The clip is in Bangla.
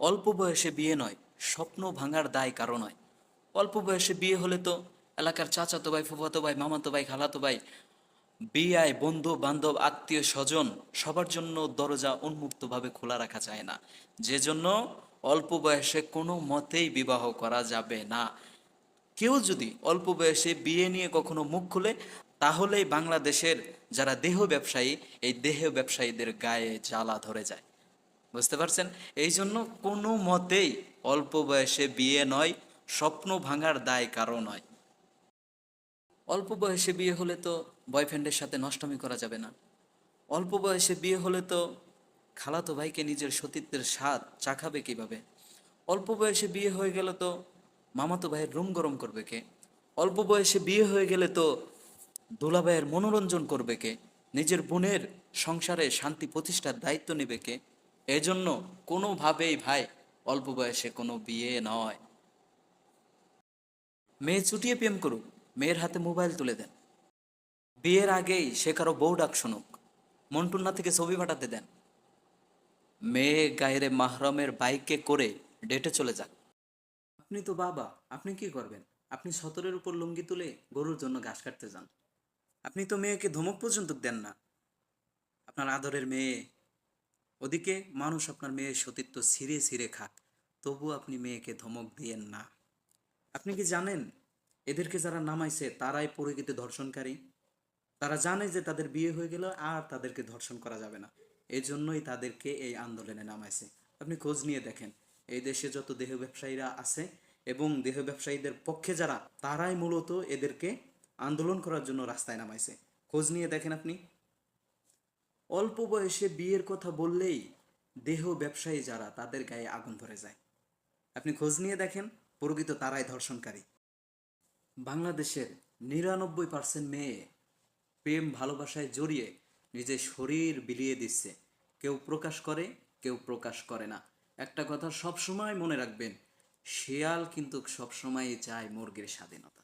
অল্প বয়সে বিয়ে নয়, স্বপ্ন ভাঙার দায় কারও নয়। অল্প বয়সে বিয়ে হলে তো এলাকার চাচাতো ভাই, ফুফাতো ভাই, মামাতো ভাই, খালাতো ভাই, বিয়ায় বন্ধু, বান্ধব, আত্মীয়, স্বজন, সবার জন্য দরজা উন্মুক্তভাবে খোলা রাখা যায় না। যে জন্য অল্প বয়সে কোনো মতেই বিবাহ করা যাবে না। কেউ যদি অল্প বয়সে বিয়ে নিয়ে কখনো মুখ খুলে, তাহলেই বাংলাদেশের যারা দেহ ব্যবসায়ী, এই দেহ ব্যবসায়ীদের গায়ে জ্বালা ধরে যায়। বুঝতে পারছেন? এই জন্য কোনো মতেই অল্প বয়সে বিয়ে নয়, স্বপ্ন ভাঙার দায় কারও নয়। অল্প বয়সে বিয়ে হলে তো বয়ফ্রেন্ডের সাথে নষ্টমী করা যাবে না। অল্প বয়সে বিয়ে হলে তো খালাতো ভাইকে নিজের সতীত্বের স্বাদ চাখাবে কীভাবে? অল্প বয়সে বিয়ে হয়ে গেলে তো মামাতো ভাইয়ের রুম গরম করবে কে? অল্প বয়সে বিয়ে হয়ে গেলে তো দোলাভাইয়ের মনোরঞ্জন করবে কে? নিজের বোনের সংসারে শান্তি প্রতিষ্ঠার দায়িত্ব নেবে কে? এজন্য কোনোভাবেই ভাই, অল্প বয়সে কোনো বিয়ে নয়। মেয়ে চুটিয়ে প্রেম করুক, মেয়ের হাতে মোবাইল তুলে দেন। বিয়ের আগেই সে কারও বউ ডাক শুনুক মন্টুন্না থেকে ছবি পাঠাতে দেন। মেয়ে গায়ের মাহরমের বাইকে করে ডেটে চলে যাক। আপনি তো বাবা, আপনি কি করবেন? আপনি সতরের উপর লুঙ্গি তুলে গরুর জন্য ঘাস কাটতে যান। আপনি তো মেয়েকে ধমক পর্যন্ত দেন না। আপনার আদরের মেয়ে ওদিকে মানুষ আপনার মেয়ের সতীত্ব ছিঁড়ে ছিঁড়ে খাক তবু আপনি মেয়েকে ধমক দিয়েন না। আপনি কি জানেন, এদেরকে যারা নামাইছে তারাই পরিচিত ধর্ষণকারী? তারা জানে যে তাদের বিয়ে হয়ে গেল আর তাদেরকে ধর্ষণ করা যাবে না। এই জন্যই তাদেরকে এই আন্দোলনে নামাইছে। আপনি খোঁজ নিয়ে দেখেন, এই দেশে যত দেহ ব্যবসায়ীরা আছে এবং দেহ ব্যবসায়ীদের পক্ষে যারা, তারাই মূলত এদেরকে আন্দোলন করার জন্য রাস্তায় নামাইছে। খোঁজ নিয়ে দেখেন আপনি। অল্প বয়সে বিয়ের কথা বললেই দেহ ব্যবসায়ী যারা, তাদের গায়ে আগুন ধরে যায়। আপনি খোঁজ নিয়ে দেখেন, প্রকৃত তারাই ধর্ষণকারী। বাংলাদেশের নিরানব্বই পার্সেন্ট মেয়ে প্রেম ভালোবাসায় জড়িয়ে নিজের শরীর বিলিয়ে দিচ্ছে। কেউ প্রকাশ করে, কেউ প্রকাশ করে না। একটা কথা সবসময় মনে রাখবেন, শেয়াল কিন্তু সবসময়ই চায় মুরগির স্বাধীনতা।